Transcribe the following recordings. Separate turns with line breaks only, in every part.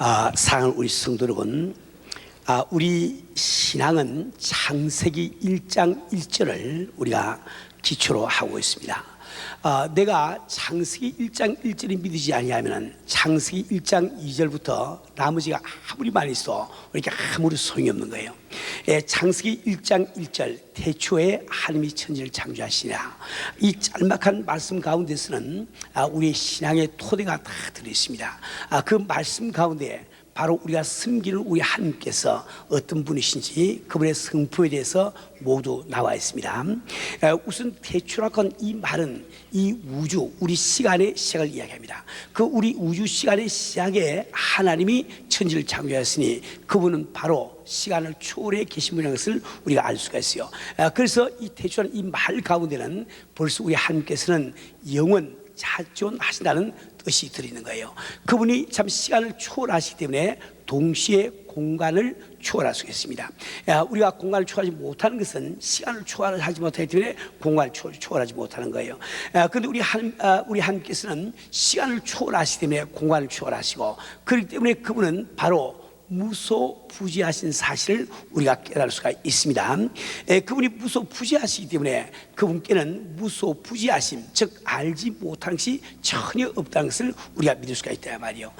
아, 사랑하는 우리 성도 여러분, 아, 우리 신앙은 창세기 1장 1절을 우리가 기초로 하고 있습니다. 아, 내가 창세기 1장 1절이 믿으지 아니하면 창세기 1장 2절부터 나머지가 아무리 많이 있어 이렇게 아무리 소용이 없는 거예요. 예, 창세기 1장 1절 태초에 하나님이 천지를 창조하시냐 이 짤막한 말씀 가운데서는 아, 우리의 신앙의 토대가 다 들어 있습니다. 아, 그 말씀 가운데 바로 우리가 섬기는 우리 하나님께서 어떤 분이신지 그분의 성품에 대해서 모두 나와 있습니다. 에, 우선 태초라건 이 말은 이 우주, 우리 시간의 시작을 이야기합니다. 그 우리 우주 시간의 시작에 하나님이 천지를 창조하였으니 그분은 바로 시간을 초월해 계신 분이라는 것을 우리가 알 수가 있어요. 에, 그래서 이 태초라는 이말 가운데는 벌써 우리 하나님께서는 영원 자존하신다는 뜻이 들리는 거예요. 그분이 참 시간을 초월하시기 때문에 동시에 공간을 초월할 수 있습니다. 야, 우리가 공간을 초월하지 못하는 것은 시간을 초월하지 못하기 때문에 공간을 초, 초월하지 못하는 거예요. 그런데 우리 한 아, 우리 하나님께서는 시간을 초월하시기 때문에 공간을 초월하시고 그렇기 때문에 그분은 바로 무소부지하신 사실을 우리가 깨달을 수가 있습니다. 에, 그분이 무소부지하시기 때문에 그분께는 무소부지하심, 즉 알지 못하는 것이 전혀 없다는 것을 우리가 믿을 수가 있다 말이요.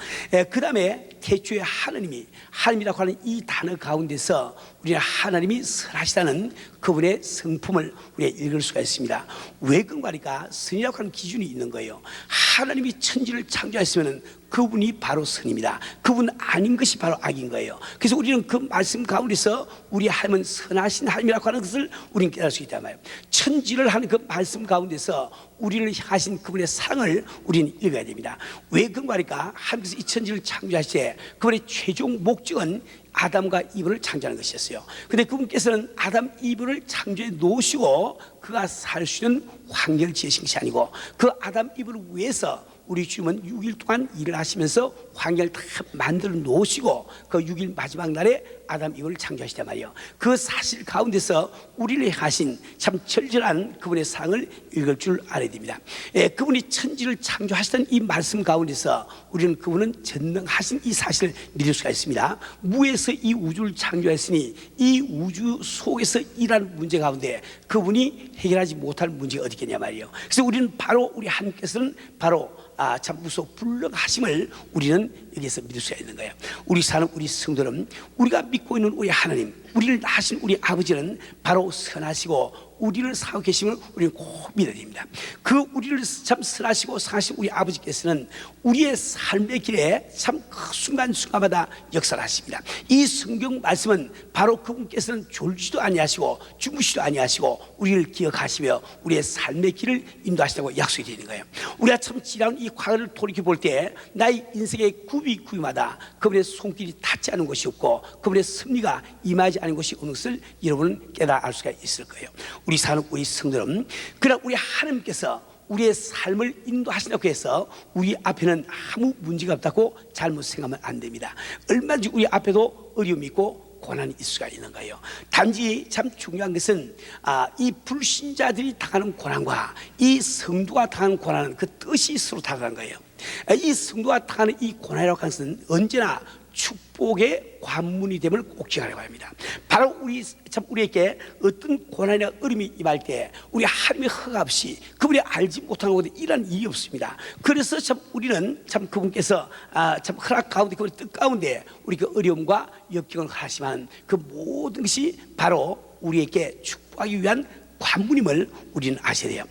그 다음에 태초에 하나님이 하나님이라고 하는 이 단어 가운데서 우리는 하나님이 선하시다는 그분의 성품을 우리가 읽을 수가 있습니다. 왜 그런가니까 선이라고 하는 기준이 있는 거예요. 하나님이 천지를 창조했으면 그분이 바로 선입니다. 그분 아닌 것이 바로 악인 거예요. 그래서 우리는 그 말씀 가운데서 우리 하나님은 선하신 하나님이라고 하는 것을 우리는 깨달을 수 있단 말이에요. 천지를 하는 그 말씀 가운데서 우리를 향하신 그분의 사랑을 우리는 읽어야 됩니다. 왜 그런가 하니까 하나님께서 이 천지를 창조하실 때 그분의 최종 목적은 아담과 이브를 창조하는 것이었어요. 근데 그분께서는 아담 이브를 창조해 놓으시고 그가 살 수 있는 환경을 지으신 것이 아니고 그 아담 이브를 위해서 우리 주님은 6일 동안 일을 하시면서 환경을 다 만들어 놓으시고 그 6일 마지막 날에 아담 이브를 창조하시단 말이에요. 그 사실 가운데서 우리를 하신 참 절절한 그분의 사랑을 읽을 줄 알아야 됩니다. 예, 그분이 천지를 창조하시던 이 말씀 가운데서 우리는 그분은 전능하신 이 사실을 믿을 수가 있습니다. 무에서 이 우주를 창조했으니 이 우주 속에서 일하는 문제 가운데 그분이 해결하지 못할 문제가 어디 있겠냐 말이에요. 그래서 우리는 바로 우리 하나님께서는 바로 아, 참 무속 불능하심을 우리는 여기서 믿을 수가 있는 거예요. 우리 사는 우리 성도는 우리가 믿고 있는 우리 하나님, 우리를 낳으신 우리 아버지는 바로 선하시고 우리를 사고 계심을 우리는 꼭 믿어야 됩니다. 그 우리를 참 선하시고 사신 우리 아버지께서는 우리의 삶의 길에 참 그 순간순간마다 역사를 하십니다. 이 성경 말씀은 바로 그분께서는 졸지도 아니하시고 주무시도 아니하시고 우리를 기억하시며 우리의 삶의 길을 인도하시다고 약속이 되는 거예요. 우리가 참 지나온 이 과거를 돌이켜 볼 때 나의 인생의 구비 구비마다 그분의 손길이 닿지 않은 것이 없고 그분의 섭리가 임하지 않은 것이 없는 것을 여러분은 깨달아 알 수가 있을 거예요. 우리 사는 우리 성도는 그러나 우리 하나님께서 우리의 삶을 인도하신다고 해서 우리 앞에는 아무 문제가 없다고 잘못 생각하면 안 됩니다. 얼마든지 우리 앞에도 어려움이 있고 고난이 있을 수가 있는 거예요. 단지 참 중요한 것은 아, 이 불신자들이 당하는 고난과 이 성도가 당하는 고난은 그 뜻이 서로 다르다는 거예요. 아, 이 성도가 당하는 이 고난이라고 하는 것은 언제나 축복의 관문이 됨을 꼭 기억하려고 합니다. 바로 우리 참 우리에게 어떤 고난이나 어려움이 임할 때 우리 하나님의 허가 없이 그분이 알지 못하는 것에 이런 일이 없습니다. 그래서 참 우리는 참 그분께서 아, 참 허락 가운데 그분의 뜻 가운데 우리 그 어려움과 역경을 하시만 그 모든 것이 바로 우리에게 축복하기 위한 관문임을 우리는 아셔야 돼요.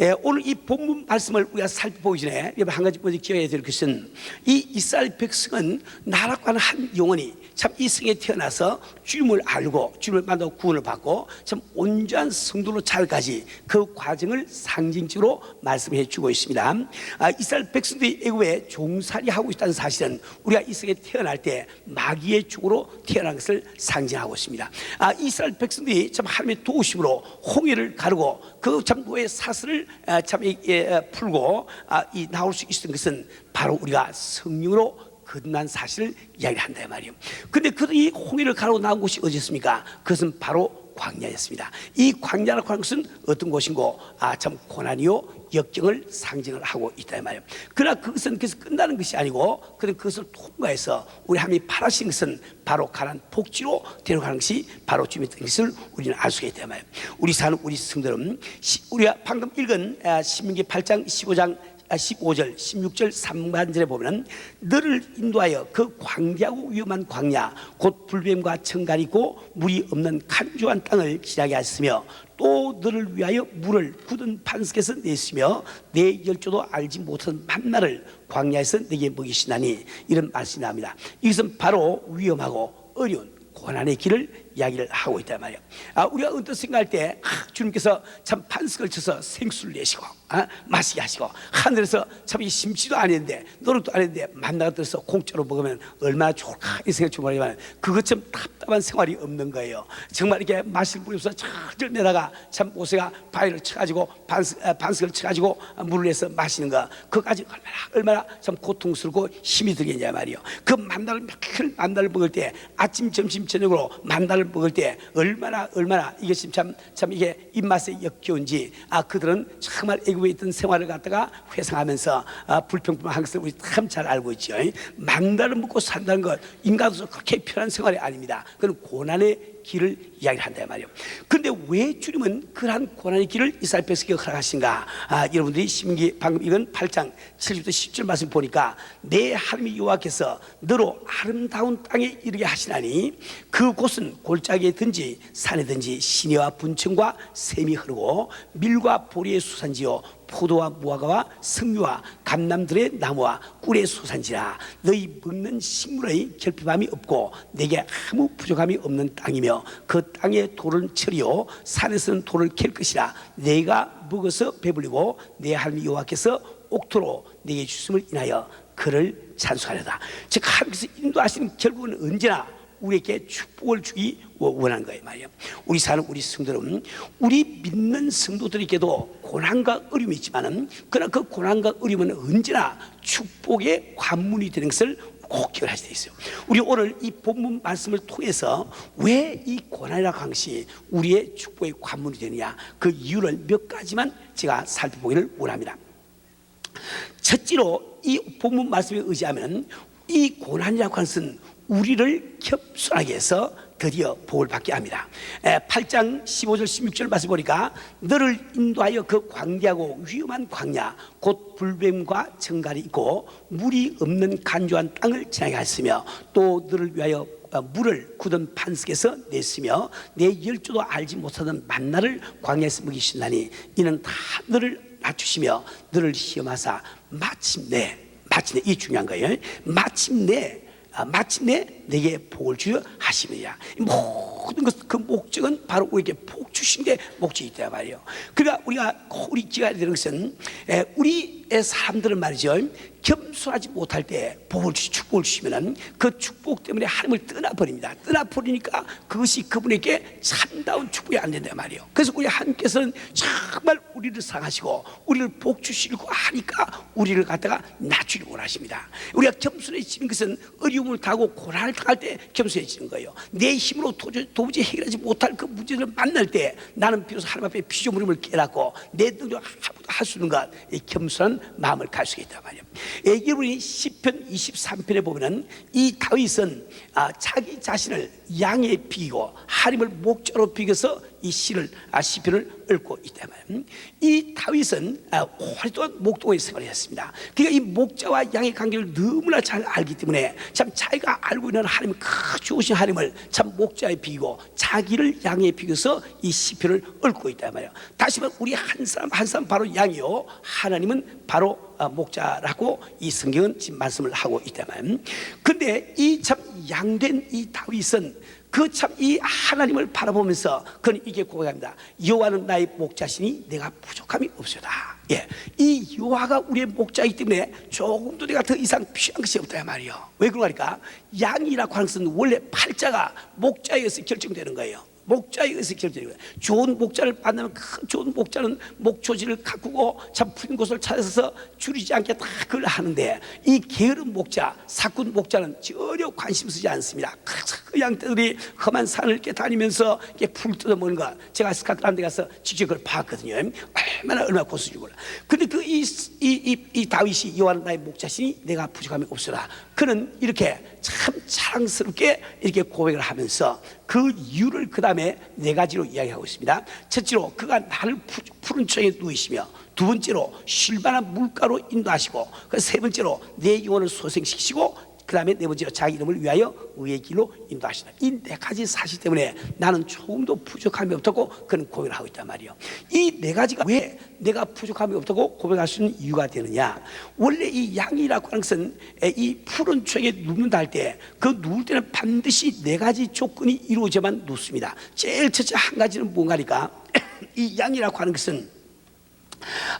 예, 오늘 이 본문 말씀을 우리가 살펴보기 전에 여러분 한 가지 먼저 기억해야 될 것은 이 이스라엘 백성은 나라고 하는 한 영혼이 참 이 성에 태어나서 주님을 알고 주님을 만나고 구원을 받고 참 온전한 성도로 잘까지 그 과정을 상징적으로 말씀해 주고 있습니다. 아, 이스라엘 백성들이 애굽에 종살이 하고 있다는 사실은 우리가 이 성에 태어날 때 마귀의 죽으로 태어난 것을 상징하고 있습니다. 아, 이스라엘 백성들이 참 하나님의 도우심으로 홍해 를 가르고 그참 노예 사슬을 아, 참 이, 예, 풀고 아, 이 나올 수 있었던 것은 바로 우리가 성령으로 거듭난 사실을 이야기한다 말이에요. 근데 그이 홍해를 가르고 나온 곳이 어디였습니까? 그것은 바로 광야였습니다. 이 광야라고 하는 것은 어떤 곳인고? 아, 참 고난이요, 역경을 상징을 하고 있다 이 말이에요. 그러나 그것은 그래서 끝나는 것이 아니고 그런 그것을 통과해서 우리 하나님이 바라신 것은 바로 가난 복지로 데려가는 것이 바로 주님의 뜻을 우리는 알 수가 있다 이 말이에요. 우리 사는 우리 성들은 시- 우리가 방금 읽은 아, 신명기 8장 15장 15절, 16절, 3반절에 보면 너를 인도하여 그 광대하고 위험한 광야, 곧 불뱀과 청갈이 있고 물이 없는 간조한 땅을 지나게 하였으며 또 너를 위하여 물을 굳은 반석에서 냈으며 내 열조도 알지 못한 만나를 광야에서 내게 먹이시나니 이런 말씀이 나옵니다. 이것은 바로 위험하고 어려운 고난의 길을 이야기를 하고 있단 말이에요. 아, 우리가 언뜻 생각할 때 아, 주님께서 참 반석을 쳐서 생수를 내시고 아, 마시게 하시고 하늘에서 참 이 심지도 아닌데 노릇도 아닌데 만나가 들어서 공짜로 먹으면 얼마나 좋을까 이 생각 좀 하지만 그것처럼 답답한 생활이 없는 거예요. 정말 이렇게 마실 물이 없어서 철절 내다가 참 모세가 바위를 쳐가지고 반석, 아, 반석을 쳐가지고 물을 내서 마시는 거 그까지 얼마나 얼마나 참 고통스럽고 힘이 들겠냐 말이요. 그 만나를 큰 만나를 먹을 때 아침 점심 저녁으로 만나를 먹을 때 얼마나 얼마나 이것이 참참 이게 입맛에 역겨운지 아 그들은 정말 애국에 있던 생활을 갖다가 회상하면서 아, 불평불만한 것을 우리 참 잘 알고 있죠. 만나를 먹고 산다는 것 인간으로서 그렇게 편한 생활이 아닙니다. 그건 고난의 길을 이야기를 한다 말이에요. 그런데 왜 주님은 그러한 고난의 길을 이스라엘 백성에게 허락하신가? 아, 여러분들이 신기 방금 이건 8장 7절부터 10절 말씀 보니까 내 하나님 여호와께서 너로 아름다운 땅에 이르게 하시나니 그곳은 골짜기에든지 산에든지 시내와 분층과 샘이 흐르고 밀과 보리의 수산지요 포도와 무화과와 석류와 감남들의 나무와 꿀의 소산지라. 너희 먹는 식물의 결핍함이 없고 내게 아무 부족함이 없는 땅이며 그 땅의 돌은 철이요. 산에서는 돌을 캘 것이라. 내가 먹어서 배불리고 내 하나님 여호와께서 옥토로 내게 주심을 인하여 그를 찬송하려다. 즉 하나님께서 인도하시는 결국은 언제나 우리에게 축복을 주기 원하는 거예요 말이에요. 우리 사는 우리 성도들은 우리 믿는 성도들에게도 고난과 어려움이 있지만은 그러나 그 고난과 어려움은 언제나 축복의 관문이 되는 것을 꼭 기억하셔야 있어요. 우리 오늘 이 본문 말씀을 통해서 왜이 하는 것이 우리의 축복의 관문이 되느냐 그 이유를 몇 가지만 제가 살펴보기를 원합니다. 첫째로 이 본문 말씀에 의지하면 이 고난이라고 하는 것은 우리를 겸손하게 해서 드디어 복을 받게 합니다. 에, 8장 15절 16절 말씀 보니까 너를 인도하여 그 광대하고 위험한 광야 곧 불뱀과 정갈이 있고 물이 없는 간조한 땅을 지나게 하였으며 또 너를 위하여 어, 물을 굳은 반석에서 냈으며 내 열조도 알지 못하던 만나를 광야에서 먹이신다니 이는 다 너를 낮추시며 너를 시험하사 마침내 마침내 이 중요한 거예요. 마침내 아, 마침내 내게 복을 주여. 이 모든 것 그 목적은 바로 우리에게 복 주신 게 목적이 있다 말이에요. 그러니까 우리가 우리 기가 되는 것은 에, 우리의 사람들은 말이죠. 겸손하지 못할 때 복을 주시 축복을 주시면은 그 축복 때문에 하나님을 떠나버립니다. 떠나버리니까 그것이 그분에게 참다운 축복이 안 된단 말이에요. 그래서 우리 하나님께서는 정말 우리를 사랑하시고 우리를 복 주시려고 하니까 우리를 갖다가 낮추려고 원하십니다. 우리가 겸손해지는 것은 어려움을 타고 고난을 당할 때 겸손해지는 거예요. 내 힘으로 도저히, 해결하지 못할 그 문제를 만날 때 나는 비로소 하나님 앞에 피조물임을 깨닫고 내 능력 아무도 할 수 있는 것, 이 겸손한 마음을 갈 수가 있단 말이에요. 여러분이 10편 23편에 보면은 이 다윗은 아, 자기 자신을 양에 비기고 하나님을 목자로 비겨서 이 시를 아, 시편을 읊고 있단 말이에요. 이 다윗은 아, 오랫동안 목동에 생활을 했습니다. 그러니까 이 목자와 양의 관계를 너무나 잘 알기 때문에 참 자기가 알고 있는 하나님 그 좋으신 하나님을 참 목자에 비기고 자기를 양에 비겨서 이 시편을 읊고 있단 말이에요. 다시 말해 우리 한 사람 한 사람 바로 양이요 하나님은 바로 아, 목자라고 이 성경은 지금 말씀을 하고 말이에요. 근데 이 참 양된 이 다윗은 그 참 이 하나님을 바라보면서 그는 이게 고백합니다. 여호와는 나의 목자시니 내가 부족함이 없소다. 예, 이 여호와가 우리의 목자이기 때문에 조금도 내가 더 이상 필요한 것이 없다 말이요. 왜 그러니까 양이라고 하는 것은 원래 팔자가 목자에서 결정되는 거예요. 목자에 의해서 결정이거든. 좋은 목자를 만나면 그 좋은 목자는 목초지를 가꾸고 참 푸른 곳을 찾아서 줄이지 않게 다 그걸 하는데 이 게으른 목자, 사꾼 목자는 전혀 관심 쓰지 않습니다. 그 양떼들이 험한 산을 이렇게 다니면서 이렇게 풀 뜯어먹는 거 제가 스카트란 데 가서 직접 그걸 봤거든요. 얼마나 얼마나 고수지 몰라. 근데 그 이 이이이 다윗이 여호와는 나의 목자시니 내가 부족함이 없으라. 그는 이렇게 참 자랑스럽게 이렇게 고백을 하면서 그 이유를 그 다음에 네 가지로 이야기하고 있습니다. 첫째로 그가 나를 푸- 푸른 청에 누이시며 두 번째로 쉴만한 물가로 인도하시고 그 세 번째로 내 영혼을 소생시키시고 그 다음에 네 번째로 자기 이름을 위하여 의의 길로 인도하시다. 이네 가지 사실 때문에 나는 조금도 부족함이 없다고 그는 고백을 하고 있단 말이에요. 이 네 가지가 왜 내가 부족함이 없다고 고백할 수 있는 이유가 되느냐? 원래 이 양이라고 하는 것은 이 푸른 초에 눕는다 할 때 그 누울 때는 반드시 네 가지 조건이 이루어져만 눕습니다. 제일 첫째 한 가지는 뭔가니까 이 양이라고 하는 것은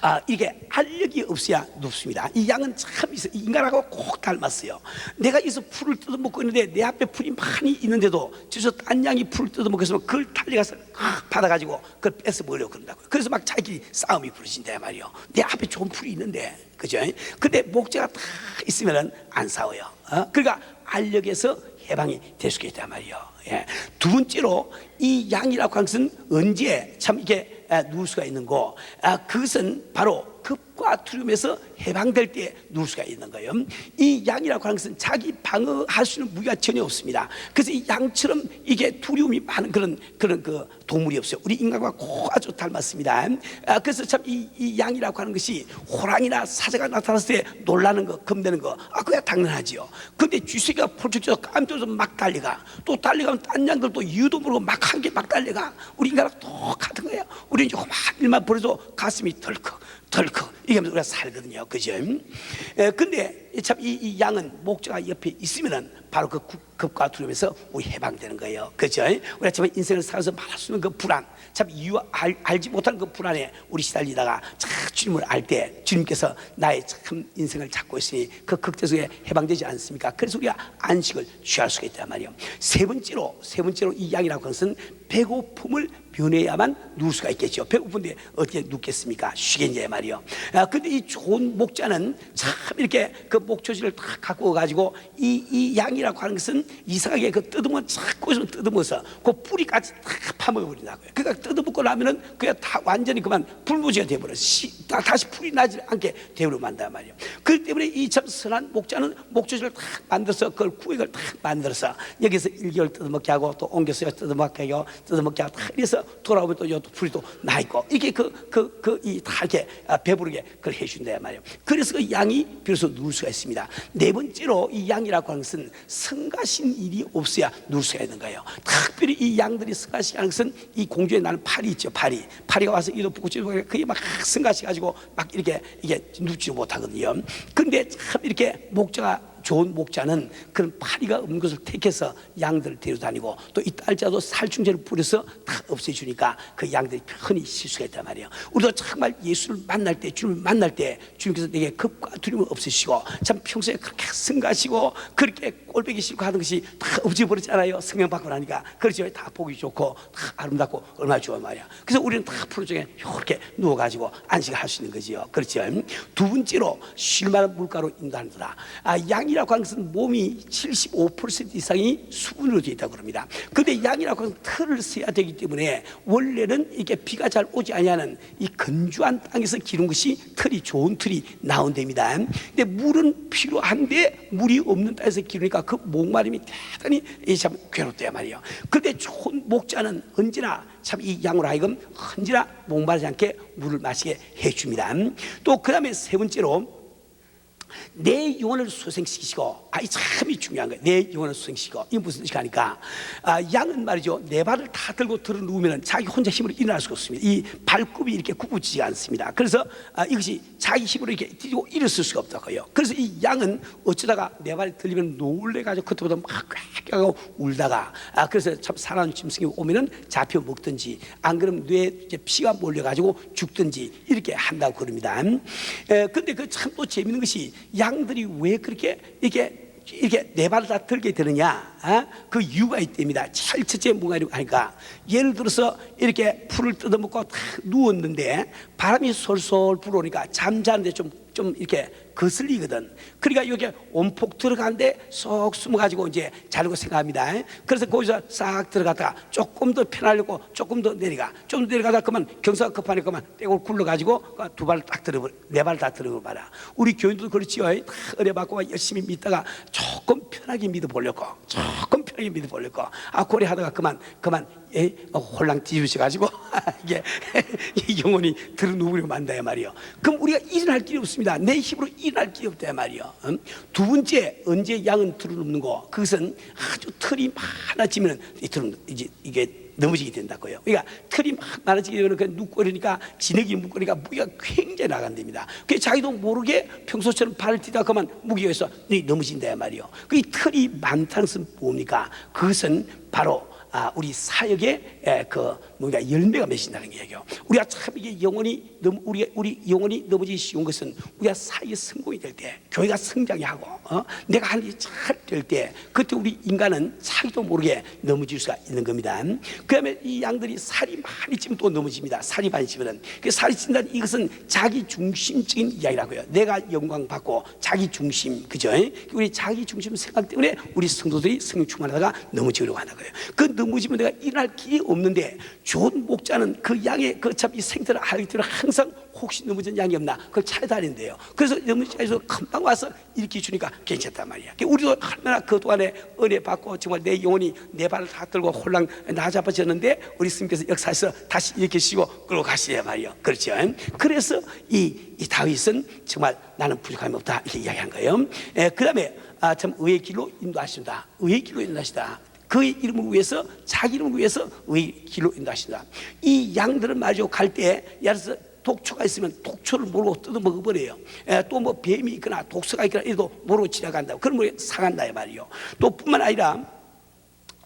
아, 이게 알력이 없어야 눕습니다. 이 양은 참 있어. 인간하고 꼭 닮았어요. 내가 여기서 풀을 뜯어먹고 있는데 내 앞에 풀이 많이 있는데도 저서 딴 양이 풀을 뜯어먹고 있으면 그걸 달려가서 확 받아가지고 그걸 뺏어 먹으려고 그런다고요. 그래서 막 자기끼리 싸움이 벌어진다 말이요. 내 앞에 좋은 풀이 있는데, 그죠? 근데 목재가 다 있으면은 안 싸워요. 어? 그러니까 알력에서 해방이 될 수가 있단 말이요. 예. 두 번째로 이 양이라고 하는 것은 언제 참 이게 아, 누울 수가 있는 거, 아, 그것은 바로 급과 두려움에서 해방될 때 누울 수가 있는 거예요. 이 양이라고 하는 것은 자기 방어할 수 있는 무기가 전혀 없습니다. 그래서 이 양처럼 이게 두려움이 많은 그런 그런 그 동물이 없어요. 우리 인간과 꼭 아주 닮았습니다. 아, 그래서 참이 이 양이라고 하는 것이 호랑이나 사자가 나타났을 때 놀라는 거, 겁내는 거, 아, 그야 당연하지요. 근데 쥐새가 폴쭉져서 깜짝서 막 달려가. 또 달려가면 딴 양들도 이유도 모르고 막 한 개 막 달려가. 우리 인간하고 똑같은 거예요. 우리 조그만 일만 버려도 가슴이 덜컥 덜컥 이게 우리가 살거든요. 그죠? 에, 근데 참이이 양은 목자가 옆에 있으면은 바로 그 급- 급과 두려움에서 우리 해방되는 거예요. 그죠? 우리가 참 인생을 살아서 말할 수 있는 그 불안, 참 이유 알, 알지 못한 그 불안에 우리 시달리다가 참 주님을 알 때 주님께서 나의 참 인생을 찾고 있으니 그 극대 속에 해방되지 않습니까? 그래서 우리가 안식을 취할 수가 있단 말이에요. 세 번째로 세 번째로 이 양이라고 하는 것은 배고픔을 면해야만 누울 수가 있겠죠. 배고픈데 어떻게 눕겠습니까? 쉬겠냐 말이요. 아, 근데 이 좋은 목자는 참 이렇게 그 목초지를 다 갖고 가지고 이, 이 양이라고 하는 것은 이상하게 그 뜯으면 자꾸 좀 뜯으면서 그 뿌리까지 다 파먹어버린다고요. 그러니까 뜯어먹고 나면은 그냥 다 완전히 그만 불무지가 돼버려. 시, 다, 다시 풀이 나지 않게 되버려 만단 말이에요. 그렇기 때문에 이 참 선한 목자는 목초지를 다 만들어서 그걸 구획을 다 만들어서 여기서 일개월 뜯어먹게 하고 또 옮겨서 뜯어먹게 하고 뜯어먹게 하고 다 이래서 돌아오면 또 여기 풀이 또 나 있고 이게 그 그 그 이다 이렇게 아, 배부르게 그걸 해준다 말이에요. 그래서 그 양이 비로소 누울 수가 있습니다. 네 번째로 이 양이라고 하는 것은 성가 신 일이 없어야 누울 수가 있는 거예요. 특별히 이 양들이 성가시하는 것은 이 공주에 나는 파리 있죠, 파리. 파리가 와서 이도 붙고 붙고 그게 막 성가시 가지고 막 이렇게 이게 눕지 못하거든요. 근데 참 이렇게 목자가 좋은 목자는 그런 파리가 없는 것을 택해서 양들을 데려다니고 또 이 딸자도 살충제를 뿌려서 다 없애주니까 그 양들이 편히 쉴 수가 있단 말이에요. 우리도 정말 예수를 만날 때, 주님을 만날 때 주님께서 내게 급과 두려움을 없애시고 참 평소에 그렇게 승가시고 그렇게 꼴배기 싫고 하는 것이 다 없어버렸잖아요. 성령 받고 나니까. 그렇죠. 다 보기 좋고 다 아름답고 얼마나 좋아 말이야. 그래서 우리는 다 푸르중에 이렇게 누워가지고 안식할 수 있는 거지요. 그렇죠. 두 번째로 쉴만한 물가로 인도한다. 아, 양이 라고 하는 것은 몸이 75% 이상이 수분으로 되어 있다고 합니다. 근데 양이라고 하는 털을 써야 되기 때문에 원래는 이게 비가 잘 오지 아니하는 이 건조한 땅에서 기른 것이 털이 좋은 털이 나온답니다. 근데 물은 필요한데 물이 없는 땅에서 기르니까 그 목마름이 대단히 이참 괴롭대요 말이에요. 근데 좋은 목자는 언제나 참 이 양으로 하여금 언제나 목마르지 않게 물을 마시게 해줍니다. 또 그 다음에 세 번째로 내 영혼을 소생시키시고 아, 이 참이 중요한 거예요. 내 영혼을 소생시키고 이게 무슨 뜻이 하니까 아, 양은 말이죠. 내 발을 다 들고 들어 누우면 자기 혼자 힘으로 일어날 수가 없습니다. 이 발굽이 이렇게 굽어지지 않습니다. 그래서 아, 이것이 자기 힘으로 이렇게 뛰고 일어설 수가 없다고요. 그래서 이 양은 어쩌다가 내 발이 들리면 놀래 가지고 그때보다 막 꽥하고 울다가 아, 그래서 참 사나운 짐승이 오면은 잡혀 먹든지 안 그러면 뇌에 피가 몰려 가지고 죽든지 이렇게 한다고 그럽니다. 에, 근데 그 참 또 재밌는 것이 양들이 왜 그렇게 이게 이렇게 네 발을 다 들게 되느냐? 어? 그 이유가 있답니다. 제일 첫째 뭐가 이러고 하니까 예를 들어서 이렇게 풀을 뜯어먹고 탁 누웠는데 바람이 솔솔 불어오니까 잠자는데 좀좀 이렇게 거슬리거든. 그러니까 여기 온폭 들어가는데 쏙 숨어가지고 이제 자려고 생각합니다. 그래서 거기서 싹 들어갔다가 조금 더 편하려고 조금 더 내려가. 좀더 내려가다 그만 경사가 급하니까 그만 떼고 굴러가지고 두 발을 딱 들어버, 네발 다 들어봐라. 우리 교인들도 그렇지요. 다 어려받고 열심히 믿다가 조금 편하게 믿어보려고, 조금 편하게 믿어보려고. 아, 고래 하다가 그만, 그만, 예, 어, 홀랑 뒤집으셔가지고 이게 영혼이 들어 누우려 만다야 말이요. 그럼 우리가 일어날 길이 없습니다. 내 힘으로 일어날 길이 없다 말이요. 음? 두 번째 언제 양은 들어 눕는 거? 그것은 아주 털이 많아지면 이제 이게 넘어지게 된다고요. 그러니까 털이 막 많아지게 되면 그 눕고 이러니까 진흙이 묵으니까 무게가 굉장히 나간답니다. 그 자기도 모르게 평소처럼 발을 뛰다 그만 무게가 있어 넘어진다 말이요. 그이 털이 많다는 것은 뭡니까? 그것은 바로 아, 우리 사역의 에, 그 뭔가 열매가 맺힌다는 얘기예요. 우리가 참 이게 영혼이 넘 우리 우리 영혼이 넘어지기 쉬운 것은 우리가 사역에 성공이 될 때, 교회가 성장이 하고, 어? 내가 할 일이 잘 될 때, 그때 우리 인간은 자기도 모르게 넘어질 수가 있는 겁니다. 그다음에 이 양들이 살이 많이 찌면 또 넘어집니다. 살이 많이 찌면은 그 살이 찐다는 이것은 자기 중심적인 이야기라고요. 내가 영광 받고 자기 중심, 그죠? 우리 자기 중심 생각 때문에 우리 성도들이 성령 충만하다가 넘어지려고 하는 거예요. 그 넘어지면 내가 일어날 길이 없는데 좋은 목자는 그 양의 그 어차피 생태를 알기 때문에 항상 혹시 넘어진 양이 없나 그걸 찾아다닌대요. 그래서 넘어지서 금방 와서 일으켜 주니까 괜찮단 말이야. 그러니까 우리도 얼마나 그 동안에 은혜 받고 정말 내 영혼이 내 발을 다 들고 홀랑 나잡아졌는데 우리 스님께서 역사에서 다시 일으켜 주시고 끌고 가시야 말이요. 그렇죠. 그래서 이, 이 다윗은 정말 나는 부족함이 없다 이렇게 이야기한 거예요. 에, 그다음에 아, 참 의의 길로 인도하신다. 의의 길로 인도하시다. 그의 이름을 위해서 자기 이름을 위해서 의의 길로 인도하신다. 이 양들을 마저 갈때 예를 들어서 독초가 있으면 독초를 모르고 뜯어 먹어버려요. 또 뭐 뱀이 있거나 독소가 있거나 이래도 모르고 지나간다고. 그러면 상한다 이 말이요. 또 뿐만 아니라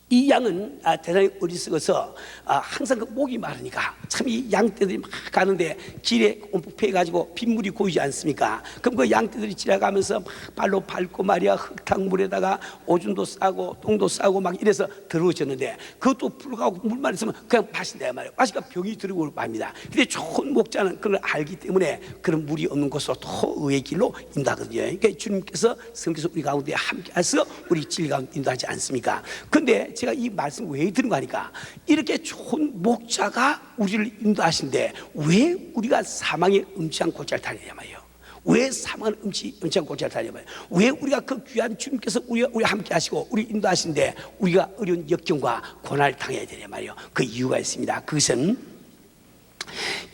이 양은 아, 대단히 어리석어서 아, 항상 그 목이 마르니까 참 이 양떼들이 막 가는데 길에 온폭해 가지고 빗물이 고이지 않습니까? 그럼 그 양떼들이 지나가면서 막 발로 밟고 말이야 흙탕물에다가 오줌도 싸고 똥도 싸고 막 이래서 더러워졌는데 그것도 불구하고 물만 있으면 그냥 마신다 말이에요. 마시니까 병이 들고 맙니다. 근데 좋은 목자는 그걸 알기 때문에 그런 물이 없는 곳으로 더 의의 길로 인도하거든요. 그러니까 주님께서 성께서 우리 가운데 함께해서 우리 질 가운데 인도하지 않습니까? 근데 제가 이 말씀 왜 드는 거 하니까 이렇게 좋은 목자가 우리를 인도하신데 왜 우리가 사망의 음치한 골짜를 다니냐 말이에요. 왜 사망을 음치, 음치한 골짜를 다니냐 말이에요. 왜 우리가 그 귀한 주님께서 우리가 우리 함께 하시고 우리 인도하신데 우리가 어려운 역경과 고난을 당해야 되냐 말이에요. 그 이유가 있습니다. 그것은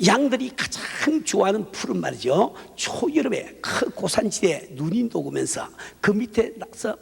양들이 가장 좋아하는 풀은 말이죠. 초여름에 그 고산지대에 눈이 녹으면서 그 밑에 나서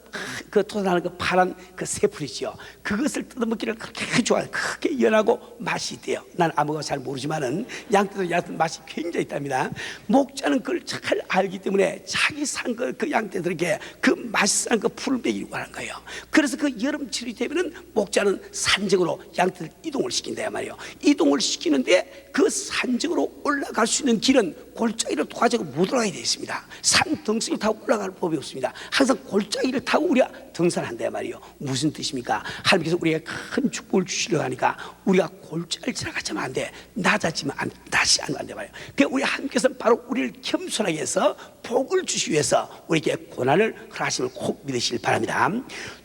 그 돋아나는 그 파란 그 새풀이죠. 그것을 뜯어먹기를 그렇게 좋아해. 크게 연하고 맛이 있대요. 난 아무것도 잘 모르지만은 양떼도 양떼 맛이 굉장히 있답니다. 목자는 그걸 잘 알기 때문에 자기 산그그 양떼들에게 그 맛있는 그 풀을 먹이려고 하는 거예요. 그래서 그 여름철이 되면은 목자는 산적으로 양떼를 이동을 시킨다 말이에요. 이동을 시키는데 그 산적으로 올라갈 수 있는 길은 골짜기를 통하지고 못 올라가게 되어 있습니다. 산 등성이 타고 올라갈 법이 없습니다. 항상 골짜기를 타고 우리가 등산한다 말이요. 무슨 뜻입니까? 하나님께서 우리에게 큰 축복을 주시려 하니까 우리가 골짜기를 지나가자면 안 돼. 낮아지면 안, 다시 안돼 말이요. 그 우리 하나님께서 바로 우리를 겸손하게 해서 복을 주시기 위해서 우리에게 고난을 허락하심을 꼭 믿으시길 바랍니다.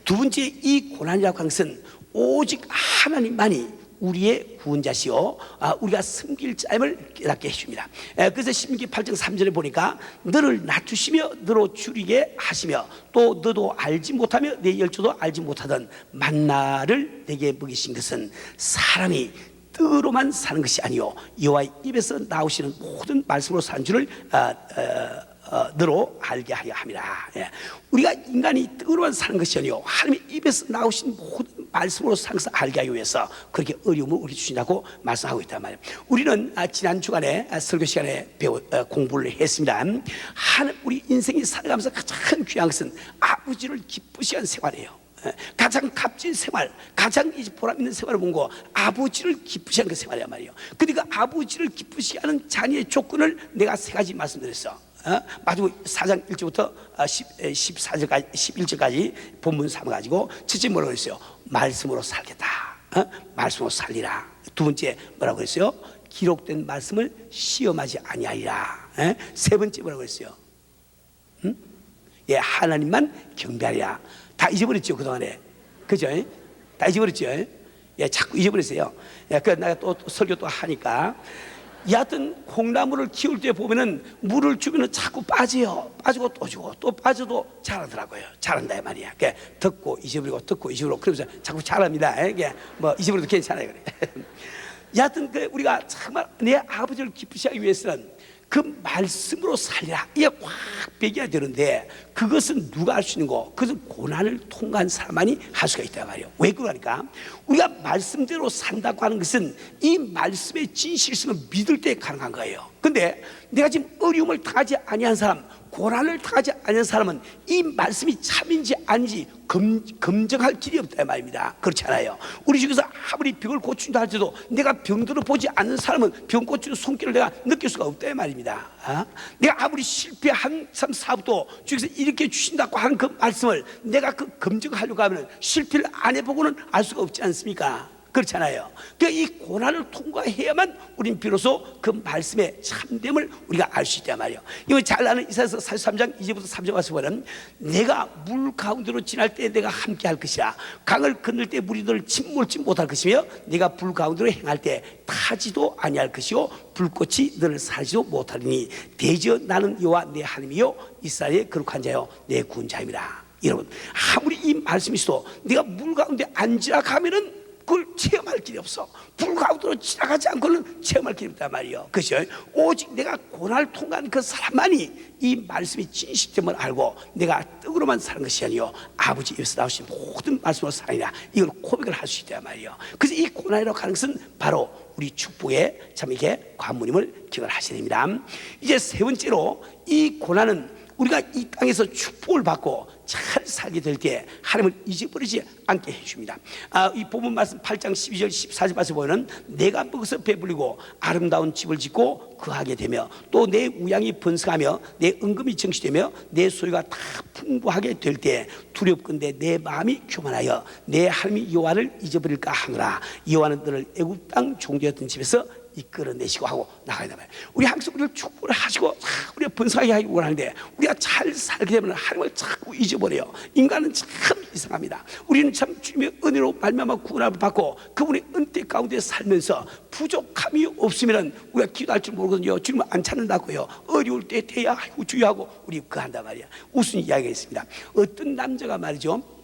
두 번째 이 고난이라고 하는 것은 오직 하나님만이 우리의 구원자시요 아, 우리가 섬길 자임을 깨닫게 해줍니다. 에, 그래서 신기 8장 3절에 보니까 너를 낮추시며 너로 줄이게 하시며 또 너도 알지 못하며 내 열조도 알지 못하던 만나를 내게 먹이신 것은 사람이 뜻으로만 사는 것이 아니요 여호와의 입에서 나오시는 모든 말씀으로 사는 줄을 아, 어, 어, 너로 알게 하려 함이라. 예. 우리가 인간이 뜻으로만 사는 것이 아니요 하나님의 입에서 나오신 모든 말씀으로 사는 것을 알게 하기 위해서 그렇게 어려움을 우리 주신다고 말씀하고 있단 말이에요. 우리는 아, 지난 주간에 아, 설교 시간에 어, 공부를 했습니다. 하는 우리 인생이 살아가면서 가장 귀한 것은 아버지를 기쁘시한 생활이에요. 예. 가장 값진 생활, 가장 보람 있는 생활을 본 거, 아버지를 기쁘시하는 그 생활이란 말이에요. 그러니까 아버지를 기쁘시하는 자녀의 조건을 내가 세 가지 말씀드렸어. 어? 마지막 4장 1절부터 10, 14절까지 11절까지 본문 삼아 가지고 첫째 뭐라고 했어요? 말씀으로 살겠다. 어? 말씀으로 살리라. 두 번째 뭐라고 했어요? 기록된 말씀을 시험하지 아니하리라. 에? 세 번째 뭐라고 했어요? 응? 예, 하나님만 경배하리라. 다 잊어버렸죠 그동안에. 그죠? 다 잊어버렸죠. 예, 자꾸 잊어버렸어요. 예, 그 내가 또 설교 또 하니까 여하튼 콩나물을 키울 때 보면은 물을 주면은 자꾸 빠져요. 빠지고 또 주고 또 빠져도 자라더라고요. 자란다 이 말이야. 그 듣고 잊어버리고 듣고 잊어버리고 그러면서 자꾸 자랍니다. 이게 뭐 잊어버려도 괜찮아요. 그래. 여하튼 그 우리가 정말 내 아버지를 기쁘시게 하기 위해서는 그 말씀으로 살리라. 이게 확 배겨야 되는데 그것은 누가 할 수 있는 거? 그것은 고난을 통과한 사람만이 할 수가 있다 말이에요. 왜 그러니까? 우리가 말씀대로 산다고 하는 것은 이 말씀의 진실성을 믿을 때 가능한 거예요. 근데 내가 지금 어려움을 당하지 아니한 사람, 고난을 당하지 않은 사람은 이 말씀이 참인지 아닌지 검, 검증할 길이 없다 이 말입니다. 그렇잖아요. 우리 중에서 아무리 병을 고친다 할지도 내가 병들어 보지 않는 사람은 병 고치는 손길을 내가 느낄 수가 없다 이 말입니다. 어? 내가 아무리 실패한 참 사업도 중에서 이렇게 주신다고 하는 그 말씀을 내가 그 검증하려고 하면 실패를 안 해보고는 알 수가 없지 않습니까? 그렇잖아요. 그러니까 이 고난을 통과해야만 우린 비로소 그 말씀의 참됨을 우리가 알 수 있단 말이에요. 이거 잘 아는 이사에서 43장 2절부터 3절 와서 보면 내가 물 가운데로 지날 때 내가 함께 할 것이라 강을 건널 때 물이 너를 침몰지 못할 것이며 내가 불 가운데로 행할 때 타지도 아니할 것이요 불꽃이 너를 사지도 못하리니 대저 나는 여호와 내 하나님이요 이스라엘의 거룩한 자요 내 구원자입니다. 여러분 아무리 이 말씀이 있어도 내가 물 가운데 앉으라 가면은 그걸 체험할 길이 없어. 불 가운데로 지나가지 않고는 체험할 길이 없단 말이에요. 그죠? 오직 내가 고난을 통과한 그 사람만이 이 말씀이 진실됨을 알고 내가 떡으로만 사는 것이 아니요 아버지 입에서 나오신 모든 말씀으로 살아야 이걸 고백을 할 수 있단 말이에요. 그래서 이 고난이라고 하는 것은 바로 우리 축복의 참 이게 관문임을 기억을 하셔야 됩니다. 이제 세 번째로 이 고난은 우리가 이 땅에서 축복을 받고 잘 살게 될 때 하나님을 잊어버리지 않게 해줍니다. 아, 이 본문 말씀 8장 12절 14절 말씀 보면 내가 먹어서 배불리고 아름다운 집을 짓고 거하게 되며 또 내 우양이 번성하며 내 은금이 정치되며 내 소유가 다 풍부하게 될 때 두렵건대 내 마음이 교만하여 내 하나님 여호와를 잊어버릴까 하노라 여호와는 너를 애굽 땅 종되었던 집에서 이끌어내시고 하고 나가야 되면 우리 항상 우리를 축복을 하시고 우리가 번성하게 하기 원하는데 우리가 잘 살게 되면 하나님을 자꾸 잊어버려요. 인간은 참 이상합니다. 우리는 참 주님의 은혜로 말미암아 구원을 받고 그분의 은혜 가운데 살면서 부족함이 없으면 우리가 기도할 줄 모르거든요. 주님을 안 찾는다고요. 어려울 때 대야 주의하고 우리 그 한단 말이야. 웃은 이야기가 있습니다. 어떤 남자가 말이죠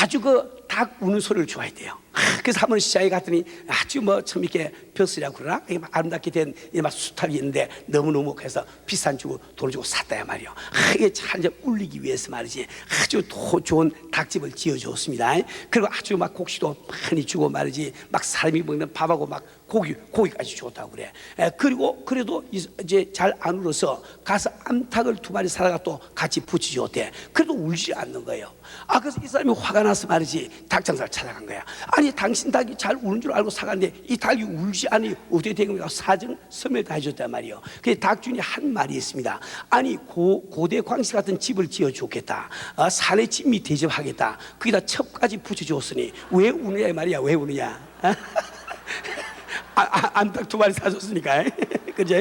아주 그 닭 우는 소리를 좋아했대요. 아, 그래서 한번 시장에 갔더니 아주 뭐 참 이렇게 벼슬이라고 그러나 아름답게 된 이막 수탉이 있는데 너무너무 해서 비싼 주고 돈을 주고 샀다야 말이요. 아, 이게 잘 울리기 위해서 말이지 아주 더 좋은 닭집을 지어줬습니다. 그리고 아주 막 곡식도 많이 주고 말이지 막 사람이 먹는 밥하고 막 고기 고기까지 줬다고 그래. 에, 그리고 그래도 이제 잘 안 울어서 가서 암탉을 두 마리 사다가 또 같이 붙여줬대. 그래도 울지 않는 거예요. 아 그래서 이 사람이 화가 나서 말이지 닭 장사를 찾아간 거야. 아니 당신 닭이 잘 우는 줄 알고 사갔는데 이 닭이 울지 않으니 어떻게 된 겁니까? 사정 서면 다 해줬단 말이에요. 그래서 닭주인이 한 말이 있습니다. 아니 고, 고대 광시 같은 집을 지어줬겠다. 어, 산의 집 밑에 대접하겠다. 거기다 첩까지 붙여줬으니 왜 우느냐 이 말이야. 왜 우느냐? 아, 아, 암탉 두 마리 사줬으니까 그죠?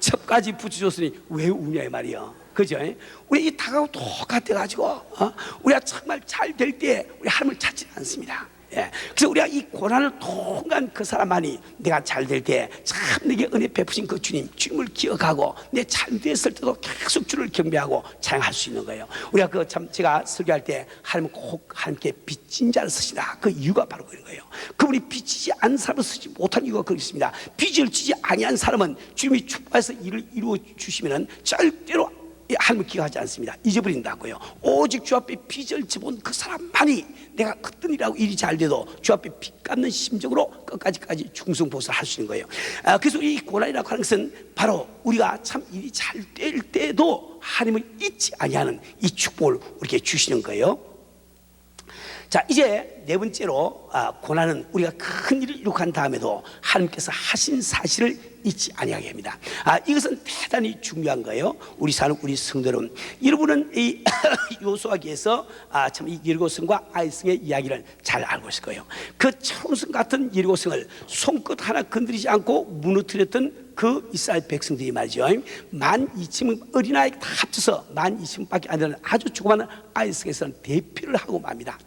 첩까지 붙여줬으니 왜 우냐 이 말이요 그죠? 우리 이 닭하고 똑같아 가지고 어? 우리가 정말 잘 될 때 우리 하나님을 찾지 않습니다 예. 그래서 우리가 이 고난을 통한 그 사람만이 내가 잘 될 때 참 내게 은혜 베푸신 그 주님 주님을 기억하고 내 잘 됐을 때도 계속 주를 경배하고 찬양할 수 있는 거예요. 우리가 그 참 제가 설교할 때 하나님 꼭 하나님께 빚진 자를 쓰시다 그 이유가 바로 그런 거예요. 그분이 빚지지 않은 사람을 쓰지 못한 이유가 그렇습니다. 빚을 지지 아니한 사람은 주님이 축복해서 일을 이루어 주시면은 절대로 이 하나님을 기억하지 않습니다. 잊어버린다고요. 오직 주 앞에 빚을 집은 그 사람만이 내가 일하고 일이 잘 돼도 주 앞에 빚 갚는 심정으로 끝까지까지 충성보수를 할 수 있는 거예요. 아, 그래서 이 고난이라고 하는 것은 바로 우리가 참 일이 잘 될 때도 하나님을 잊지 아니하는 이 축복을 우리에게 주시는 거예요. 자 이제 네 번째로 아, 고난은 우리가 큰 일을 이룩한 다음에도 하나님께서 하신 사실을 잊지 아니하게 합니다. 아 이것은 대단히 중요한 거예요. 우리 사는 우리 성도 여러분, 여러분은 이 요수아기에서 아 참이 예리고성과 아이성의 이야기를 잘 알고 있을 거예요. 그 청성 같은 예리고성을 손끝 하나 건드리지 않고 무너뜨렸던 그 이스라엘 백성들이 말이죠. 만 이천 명 어린아이 다 합쳐서 만 이천 명밖에 안 되는 아주 조그마한 아이성에서는 대피를 하고 맙니다.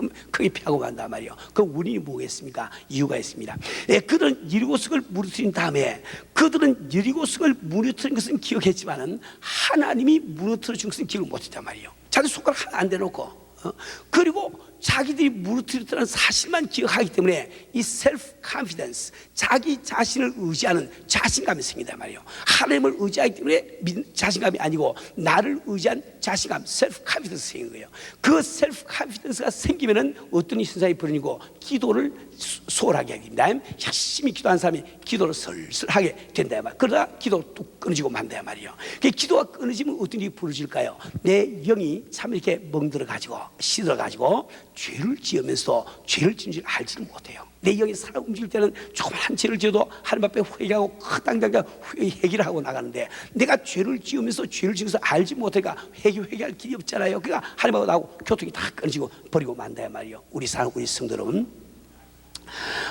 끔 크게 피하고 간단 말이에요. 그 원인이 뭐겠습니까? 이유가 있습니다. 예, 그들은 여리고성을 무너뜨린 다음에 그들은 여리고성을 무너뜨린 것은 기억했지만은 하나님이 무너뜨려 준 것은 기억을 못했단 말이에요. 자기 손가락 하나 안 대놓고 어? 그리고 자기들이 무너뜨렸다는 사실만 기억하기 때문에 이 셀프 컨피던스 자기 자신을 의지하는 자신감이 생긴단 말이에요. 하나님을 의지하기 때문에 믿- 자신감이 아니고 나를 의지한 자신감 셀프 컨피던스 생긴 거예요. 그 셀프 컨피던스가 생기면은 어떤 현상이 벌어지고 기도를 소- 소홀하게 하게 됩니다. 열심히 기도한 사람이 기도를 슬슬하게 된다 말. 그러다 기도 뚝 끊어지고 만다 말이에요. 그 기도가 끊어지면 어떤 일이 벌어질까요? 내 영이 참 이렇게 멍들어 가지고 시들어 가지고 죄를 지으면서 죄를 지은 줄 알지를 못해요. 내 영이 살아 움직일 때는 조그만 죄를 지어도 하나님 앞에 회개하고 허당당당 회개를 하고 나가는데 내가 죄를 지으면서 죄를 지어서 알지 못하니까 회개 회개할 길이 없잖아요. 그러니까 하나님하고 나하고 교통이 다 끊어지고 버리고 만다 말이요. 우리 사는 우리 성도 여러분.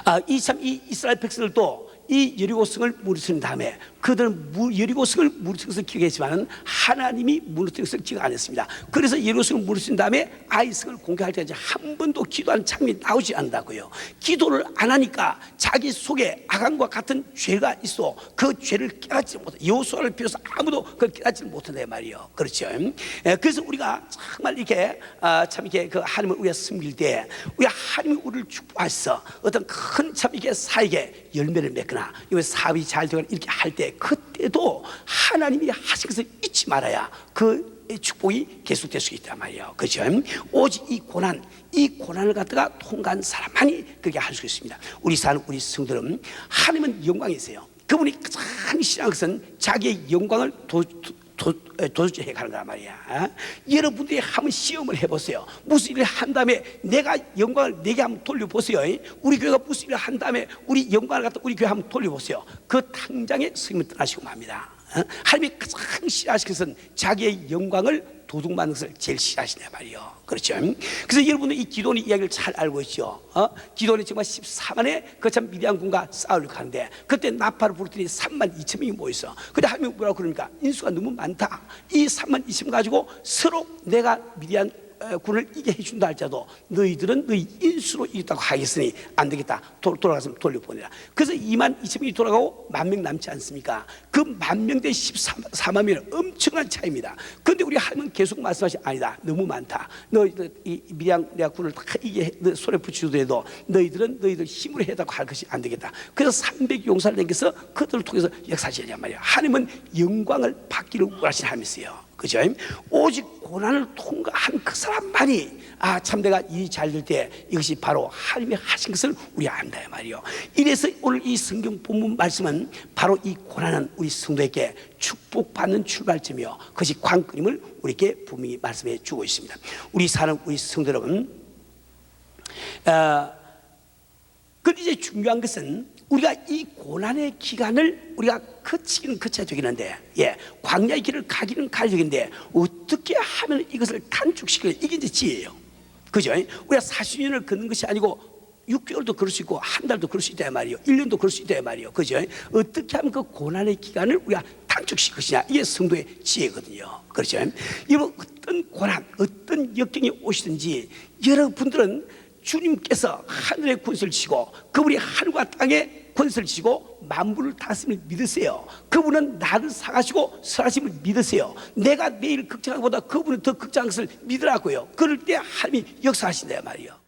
아, 이참이 이스라엘 백성들도 이 여리고성을 무너뜨린 다음에 그들은 무, 여리고성을 무너뜨린 것을 기억했지만 하나님이 무너뜨린 것을 기억 안 했습니다. 그래서 여리고성을 무너뜨린 다음에 아이성을 공개할 때까지 한 번도 기도한 장면이 나오지 않는다고요. 기도를 안 하니까 자기 속에 아간과 같은 죄가 있어 그 죄를 깨닫지 못해 여호수아를 비해서 아무도 그걸 깨닫지 못한다 말이요. 그렇죠. 예, 그래서 우리가 정말 이렇게 아, 참 이렇게 그 하나님을 우리가 섬길 때 우리 하나님이 우리를 축복하셔서 어떤 큰 참 이게 사에게 열매를 맺거나 이거 사업이 잘 되거나 이렇게 할 때 그때도 하나님이 하신 것을 잊지 말아야 그 축복이 계속될 수 있단 말이에요. 그죠? 오직 이 고난, 이 고난을 갖다가 통과한 사람만이 그렇게 할 수 있습니다. 우리 사는 우리 성들은 하나님은 영광이세요. 그분이 가장 싫어하는 것은 자기의 영광을 도, 도, 도저히 가는 거란 말이야. 여러분들이 한번 시험을 해보세요. 무슨 일을 한 다음에 내가 영광을 내게 한번 돌려보세요. 우리 교회가 무슨 일을 한 다음에 우리 영광을 갖다 우리 교회 한번 돌려보세요. 그 당장에 스님을 떠나시고 맙니다. 어? 하나님이 가장 싫어하시는 것은 자기의 영광을 도둑맞는 것을 제일 싫어하시네 말이요. 그렇죠. 그래서 여러분들 이 기도니 이야기를 잘 알고 있죠. 어? 기도니 정말 14만에 그참 미디안 군과 싸우려고 하는데 그때 나팔을 부르더니 3만 2천 명이 모였어. 근데 하나님이 뭐라고 그러니까 인수가 너무 많다. 이 3만 2천 명 가지고 서로 내가 미디안 어, 군을 이게 해준다 할지라도 너희들은 너희 인수로 이겼다고 하겠으니 안 되겠다. 도, 돌아가서 돌려보내라. 그래서 2만 2천 명이 돌아가고 만 명 남지 않습니까? 그 만 명 대 14만 명은 엄청난 차이입니다. 그런데 우리 하나님은 계속 말씀하시 아니다. 너무 많다. 너희들 이 미양 내가 군을 다 이게 너 손에 붙이더라도 너희들은 너희들 힘으로 해다고 할 것이 안 되겠다. 그래서 300 용사를 내겨서 그들을 통해서 역사지냐 말이야. 하나님은 영광을 받기를 원하시는 하나님이세요. 그죠? 오직 고난을 통과한 그 사람만이 아 참 내가 이 잘 될 때 이것이 바로 하나님이 하신 것을 우리 안다 말이요. 이래서 오늘 이 성경 본문 말씀은 바로 이 고난은 우리 성도에게 축복받는 출발점이요. 그것이 관건임을 우리에게 분명히 말씀해 주고 있습니다. 우리 사는 우리 성도 여러분, 어, 그런데 이제 중요한 것은 우리가 이 고난의 기간을 우리가 거치기는 거쳐야 되겠는데, 예, 광야의 길을 가기는 가야 되겠는데, 어떻게 하면 이것을 단축시켜? 이제 지혜예요. 그죠? 우리가 40년을 걷는 것이 아니고, 6개월도 그럴 수 있고, 한 달도 그럴 수 있다 말이요. 1년도 그럴 수 있다 말이요. 그죠? 어떻게 하면 그 고난의 기간을 우리가 단축시킬 것이냐. 이게 성도의 지혜거든요. 그렇죠? 여러분, 어떤 고난, 어떤 역경이 오시든지, 여러분들은 주님께서 하늘의 권세를 지고 그분이 하늘과 땅의 권세를 지고 만물을 다스림을 믿으세요. 그분은 나를 사가시고 설하심을 믿으세요. 내가 내일 극장보다 그분은 더 극장한 것을 믿으라고요. 그럴 때 하나님이 역사하신다 말이에요.